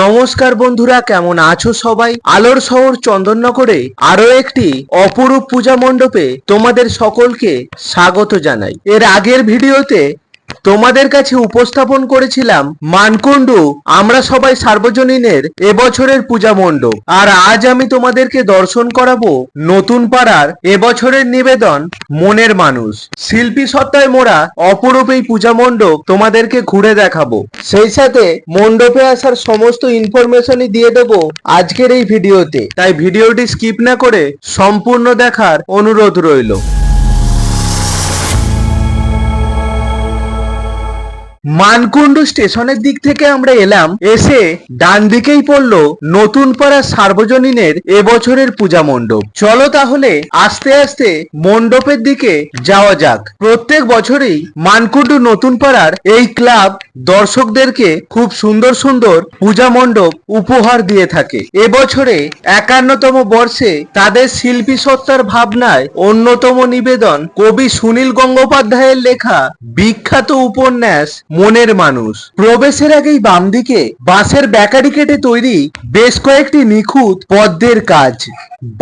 নমস্কার বন্ধুরা, কেমন আছো সবাই? আলোর শহর চন্দননগরে আরও একটি অপরূপ পূজা মণ্ডপে তোমাদের সকলকে স্বাগত জানাই। এর আগের ভিডিওতে তোমাদের কাছে উপস্থাপন করেছিলাম মানকুণ্ডু, আমরা সবাই সার্বজনীনের এবছরের পূজা মণ্ডপ। আর আজ আমি তোমাদেরকে দর্শন করাবো নতুন পাড়ার এবছরের নিবেদন মনের মানুষ। শিল্পী সত্তায় মোড়া অপরূপ এই পূজা মণ্ডপ তোমাদেরকে ঘুরে দেখাবো। সেই সাথে মণ্ডপে আসার সমস্ত ইনফরমেশনই দিয়ে দেবো আজকের এই ভিডিওতে। তাই ভিডিওটি স্কিপ না করে সম্পূর্ণ দেখার অনুরোধ রইল। মানকুণ্ডু স্টেশনের দিক থেকে আমরা এলাম, এসে ডান দিকেই পড়ল নতুন পাড়া সার্বজনীনের এবছরের পূজা মণ্ডপ। চলো তাহলে আস্তে আস্তে মণ্ডপের দিকে যাওয়া যাক। প্রত্যেক বছরই মানকুণ্ডু নতুন পাড়ার এই ক্লাব দর্শকদেরকে খুব সুন্দর সুন্দর পূজা মণ্ডপ উপহার দিয়ে থাকে। এবছরে একান্নতম বর্ষে তাদের শিল্পী সত্তার ভাবনায় অন্যতম নিবেদন কবি সুনীল গঙ্গোপাধ্যায়ের লেখা বিখ্যাত উপন্যাস মনের মানুষ। প্রবেশের আগেই বাম দিকে বাঁশের ব্যাকারিকেটে তৈরি বেশ কয়েকটি নিখুঁত পদ্মের কাজ।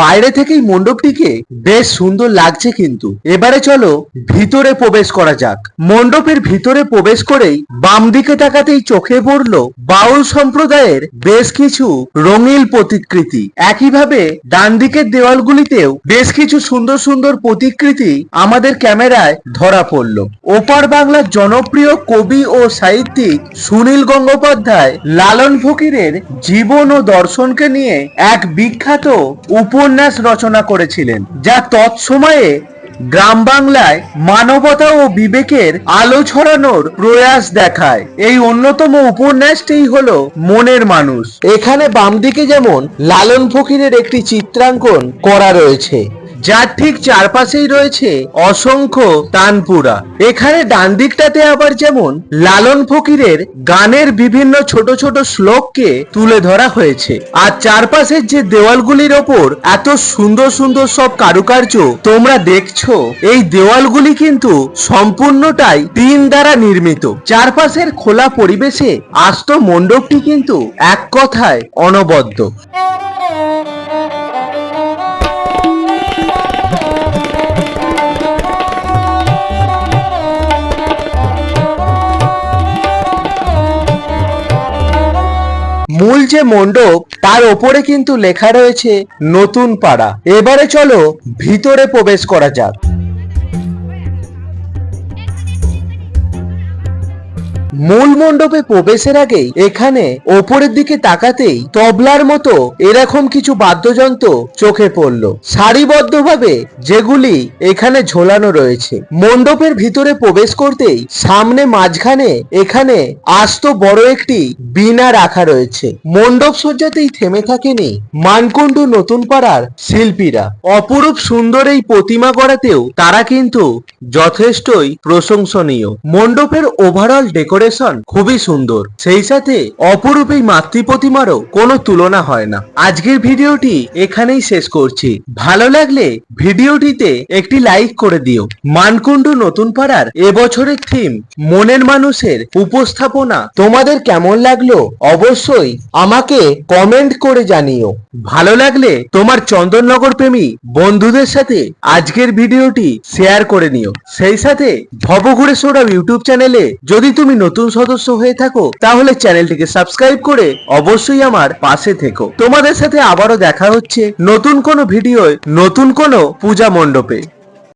বাইরে থেকেই মণ্ডপটিকে বেশ সুন্দর লাগছে কিন্তু। এবারে চলো ভিতরে প্রবেশ করা যাক। মণ্ডপের ভিতরে প্রবেশ করেই বাম দিকে তাকাতেই চোখে পড়ল বাউল সম্প্রদায়ের বেশ কিছু রঙিন প্রতিকৃতি। একইভাবে ডান দিকের দেওয়ালগুলিতেও বেশ কিছু সুন্দর সুন্দর প্রতিকৃতি আমাদের ক্যামেরায় ধরা পড়ল। ওপার বাংলার জনপ্রিয় কবি ও সাহিত্যিক সুনীল গঙ্গোপাধ্যায় লালন ফকিরের জীবন ও দর্শনকে নিয়ে এক বিখ্যাত উপন্যাস রচনা করেছিলেন, যা তৎসময়ে গ্রাম বাংলায় মানবতা ও বিবেকের আলো ছড়ানোর প্রয়াস দেখায়। এই অন্যতম উপন্যাসটি হলো মনের মানুষ। এখানে বাম দিকে যেমন লালন ফকিরের একটি চিত্রাঙ্কন করা রয়েছে যার ঠিক চারপাশেই রয়েছে অসংখ্য তানপুরা। এখানে ডান দিকটাতে আবার যেমন লালন ফকিরের গানের বিভিন্ন ছোট ছোট শ্লোককে তুলে ধরা হয়েছে। আর চারপাশের যে দেওয়ালগুলির ওপর এত সুন্দর সুন্দর সব কারুকার্য তোমরা দেখছ, এই দেওয়ালগুলি কিন্তু সম্পূর্ণটাই টিন দ্বারা নির্মিত। চারপাশের খোলা পরিবেশে আস্ত মণ্ডপটি কিন্তু এক কথায় অনবদ্য। মূল যে মণ্ডপ, তার ওপরে কিন্তু লেখা রয়েছে, নতুন পাড়া। এবারে চলো ভিতরে প্রবেশ করা যাক। মূল মণ্ডপে প্রবেশের আগেই এখানে ওপরের দিকে তাকাতেই তবলার মতো এরকম কিছু বাদ্যযন্ত্র চোখে পড়ল। সারিবদ্ধভাবে যেগুলি এখানে ঝোলানো রয়েছে। মণ্ডপের ভিতরে প্রবেশ করতেই সামনে মাঝখানে এখানে আস্ত বড় একটি বীণা রাখা রয়েছে। মণ্ডপ সজ্জাতেই থেমে থাকেনি মানকুণ্ডু নতুন পাড়ার শিল্পীরা। অপরূপ সুন্দর এই প্রতিমা করাতেও তারা কিন্তু যথেষ্টই প্রশংসনীয়। মণ্ডপের ওভারঅল ডেকোরেশন খুবই সুন্দর। সেই সাথে অপরূপ এই মাতৃ প্রতিমারও কোনো তুলনা হয় না। আজকের ভিডিওটি এখানেই শেষ করছি। ভালো লাগলে ভিডিওটিতে একটি লাইক করে দিও। মানকুণ্ডু নতুন পাড়ার এবছরের থিম মনের মানুষের উপস্থাপনা। তোমাদের কেমন লাগল অবশ্যই আমাকে কমেন্ট করে জানিও। ভালো লাগলে তোমার চন্দননগর প্রেমী বন্ধুদের সাথে আজকের ভিডিওটি শেয়ার করে নিও। সেই সাথে ভবঘুরে সৌরভ ইউটিউব চ্যানেলে যদি তুমি নতুন সদস্য হয়ে থাকো, তাহলে চ্যানেলটিকে সাবস্ক্রাইব করে অবশ্যই আমার পাশে থেকো। তোমাদের সাথে আবারও দেখা হচ্ছে নতুন কোনো ভিডিওয়, নতুন কোনো পূজা মণ্ডপে।